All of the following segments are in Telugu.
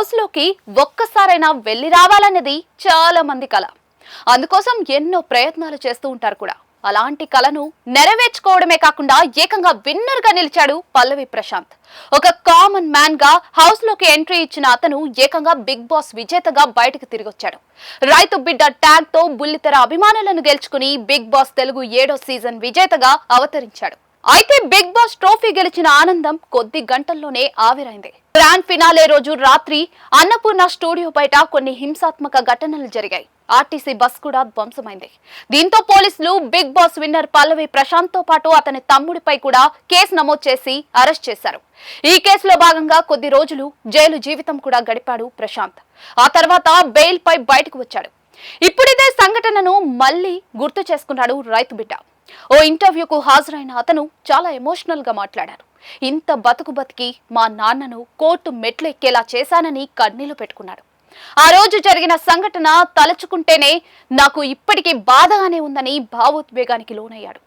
హౌస్లోకి ఒక్కసారైనా వెళ్ళి రావాలన్నది చాలా మంది కళ అందుకోసం ఎన్నో ప్రయత్నాలు చేస్తూ ఉంటారు కూడా. అలాంటి కళను నెరవేర్చుకోవడమే కాకుండా ఏకంగా విన్నర్గా నిలిచాడు పల్లవి ప్రశాంత్. ఒక కామన్ మ్యాన్గా హౌస్లోకి ఎంట్రీ ఇచ్చిన అతను ఏకంగా బిగ్ బాస్ విజేతగా బయటకు తిరిగొచ్చాడు. రైతు బిడ్డ ట్యాగ్తో బుల్లితెర అభిమానులను గెలుచుకుని బిగ్ బాస్ తెలుగు ఏడో సీజన్ విజేతగా అవతరించాడు. అయితే బిగ్ బాస్ ట్రోఫీ గెలిచిన ఆనందం కొద్ది గంటల్లోనే ఆవిరైంది. గ్రాండ్ ఫినాలే రోజు రాత్రి అన్నపూర్ణ స్టూడియో బయట కొన్ని హింసాత్మక ఘటనలు జరిగాయి. ఆర్టీసీ బస్ కూడా ధ్వంసమైంది. దీంతో పోలీసులు బిగ్ బాస్ విన్నర్ పల్లవి ప్రశాంత్తో పాటు అతని తమ్ముడిపై కూడా కేసు నమోదు చేసి అరెస్ట్ చేశారు. ఈ కేసులో భాగంగా కొద్ది రోజులు జైలు జీవితం కూడా గడిపాడు ప్రశాంత్. ఆ తర్వాత బెయిల్ పై బయటకు వచ్చాడు. ఇప్పుడిదే సంఘటనను మళ్ళీ గుర్తు చేసుకున్నాడు రైతు బిడ్డ. ఓ ఇంటర్వ్యూకు హాజరైన అతను చాలా ఎమోషనల్గా మాట్లాడారు. ఇంత బతుకు బతికి మా నాన్నను కోర్టు మెట్లు ఎక్కేలా చేశానని కన్నీళ్ళు పెట్టుకున్నాడు. ఆ రోజు జరిగిన సంఘటన తలుచుకుంటేనే నాకు ఇప్పటికీ బాధగానే ఉందని భావోద్వేగానికి లోనయ్యాడు.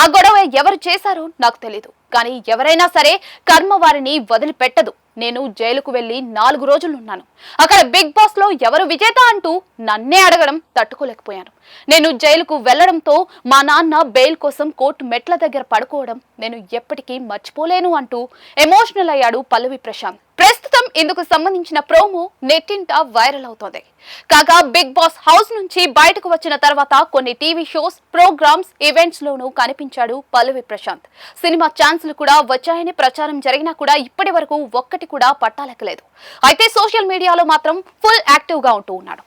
ఆ గొడవ ఎవరు చేశారో నాకు తెలీదు. కానీ ఎవరైనా సరే కర్మ వారిని వదిలిపెట్టదు. నేను జైలుకు వెళ్ళి నాలుగు రోజులున్నాను. అక్కడ బిగ్ బాస్లో ఎవరు విజేత అంటూ నన్నే అడగడం తట్టుకోలేకపోయాను. నేను జైలుకు వెళ్ళడంతో మా నాన్న బెయిల్ కోసం కోర్టు మెట్ల దగ్గర పడుకోవడం నేను ఎప్పటికీ మర్చిపోలేను అంటూ ఎమోషనల్ అయ్యాడు పల్లవి ప్రశాంత్. ఇందుకు సంబంధించిన ప్రోమో నెట్టింట వైరల్ అవుతోంది. కాగా బిగ్ బాస్ హౌస్ నుంచి బయటకు వచ్చిన తర్వాత కొన్ని టీవీ షోస్ ప్రోగ్రామ్స్ ఈవెంట్స్ లోనూ కనిపించాడు పల్లవి ప్రశాంత్. సినిమా ఛాన్సులు కూడా వచ్చాయని ప్రచారం జరిగినా కూడా ఇప్పటి వరకు ఒక్కటి కూడా పట్టాలెక్కలేదు. అయితే సోషల్ మీడియాలో మాత్రం ఫుల్ యాక్టివ్గా ఉంటూ ఉన్నాడు.